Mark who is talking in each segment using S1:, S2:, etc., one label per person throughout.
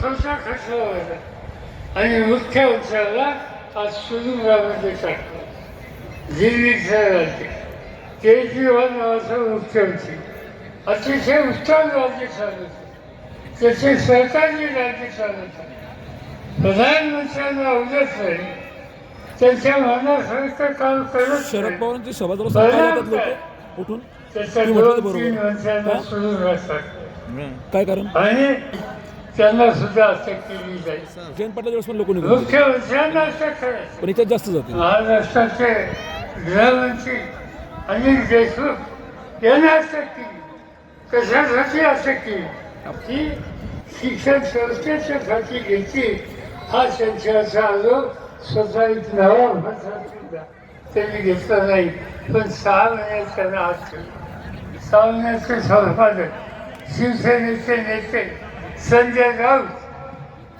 S1: ठोसा खर्च होता आणि मुख्य उत्सवाला आज सुरुंगामध्ये टाकलं दिल्लीचं राज्य केजरीवाल नावाचं मुख्यमंत्री अतिशय उत्तम राज्य चालवतं त्याचे सरकारने राज्य चालवतं प्रधानमंत्र्यांना अवगत नाही त्यांच्या मनासारखं काम करत
S2: शरद. पवारांची सभागृह सत्कार येतात लोक उठून
S1: त्याच्या दोन तीन
S2: हा?
S1: सुरू असतात
S2: काय कारण
S1: आणि त्यांना सुद्धा अटक केली जाईल.
S2: जयंत पाटला दिवस पण लोक निघून गेले.
S1: मुख्यमंत्र्यांना अटक करायची.
S2: पण याच्यात जास्त जाते
S1: महाराष्ट्राचे गृहमंत्री अनिल देशमुख यांना अटक केली. कशासाठी अटक केली? की शिक्षण संस्थेच्यासाठी घेतली हा त्यांच्याचा आरोप स्वतः एक नवा सुद्धा त्यांनी घेतला नाही. पण सहा महिन्यात त्यांना आज केलं सहा महिन्याचे संपादक शिवसेनेचे नेते संजय राऊत.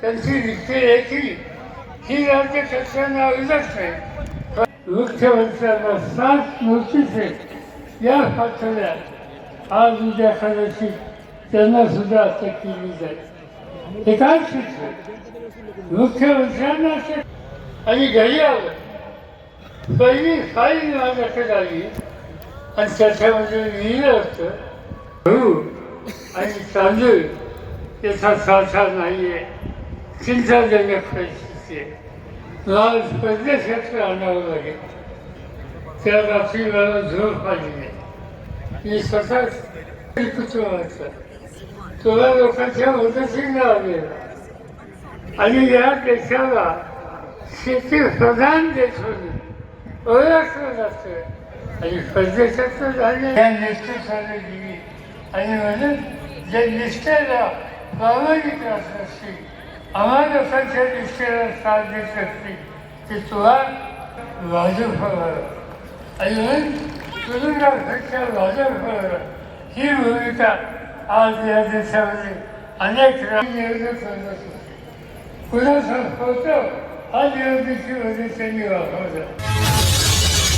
S1: त्यांची नियुक्ती देखील ही राज्य राज्यकर्त्यांना अविलच नाही मुख्यमंत्र्यांना सात मूर्तीचे या पाठवल्या आज उद्या खाण्याची त्यांना सुद्धा अटक केली जाईल. हे काय शिक्षण मुख्यमंत्र्यांना आणि घरी आलं पहिली फाईल माझ्याकडे आली. आणि त्याच्यामध्ये लिहिलं होतं गहू आणि तांदूळ याचा साठा नाही आहे चिंताजनक परिस्थिती आहे. लाल परदेशात आणावं लागेल. त्या रात्री मला झोप आली नाही. मी स्वतः कुटुंबाचा तुला लोकांच्या मदतीला आलेला आणि या देशाला शेती प्रधान देश म्हणून ओळखलं जातं. आणि परदेशात झाले. या नेतृत्वाने दिली आणि म्हणून जे निष्ठेला प्रामाणिक असत असतील आम्हा लोकांच्या निष्ठेला साथ देत असतील ते तुला आणि म्हणून तुरुंगापेक्षा वाजू फळावं ही भूमिका आज या देशामध्ये अनेक निवडणूक करत असते कुणाचा होतो हा निवडणुकीमध्ये त्यांनी वापरला